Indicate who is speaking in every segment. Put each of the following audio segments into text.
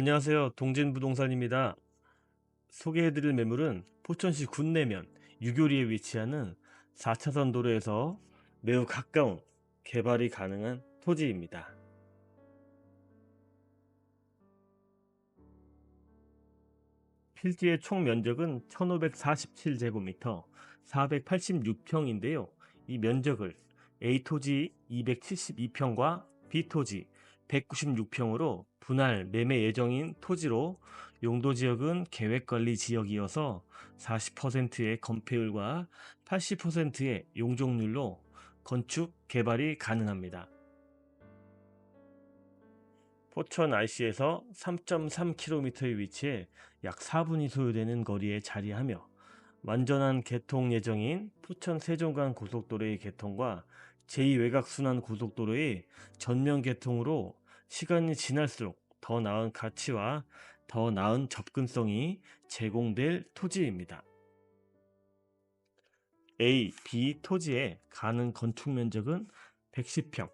Speaker 1: 안녕하세요. 동진부동산입니다. 소개해드릴 매물은 포천시 군내면 유교리에 위치하는 4차선 도로에서 매우 가까운 개발이 가능한 토지입니다. 필지의 총 면적은 1547제곱미터 486평인데요. 이 면적을 A토지 272평과 B토지 196평으로 분할 매매 예정인 토지로 용도 지역은 계획관리 지역이어서 40%의 건폐율과 80%의 용적률로 건축 개발이 가능합니다. 포천 IC에서 3.3km의 위치해 약 4분이 소요되는 거리에 자리하며 완전한 개통 예정인 포천 세종간 고속도로의 개통과 제2외곽순환 고속도로의 전면 개통으로 시간이 지날수록 더 나은 가치와 더 나은 접근성이 제공될 토지입니다. A, B 토지의 가능 건축 면적은 110평,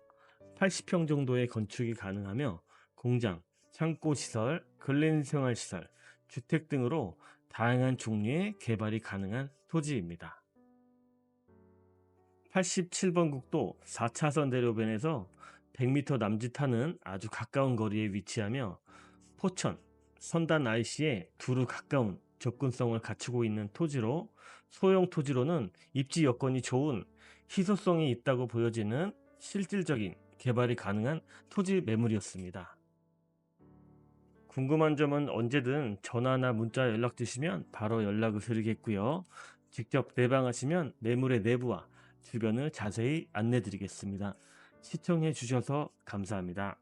Speaker 1: 80평 정도의 건축이 가능하며 공장, 창고 시설, 근린 생활 시설, 주택 등으로 다양한 종류의 개발이 가능한 토지입니다. 87번 국도 4차선 대로변에서 100m 남짓하는 아주 가까운 거리에 위치하며 포천, 선단 IC에 두루 가까운 접근성을 갖추고 있는 토지로 소형 토지로는 입지 여건이 좋은 희소성이 있다고 보여지는 실질적인 개발이 가능한 토지 매물이었습니다. 궁금한 점은 언제든 전화나 문자 연락 주시면 바로 연락을 드리겠고요. 직접 내방하시면 매물의 내부와 주변을 자세히 안내 드리겠습니다. 시청해 주셔서 감사합니다.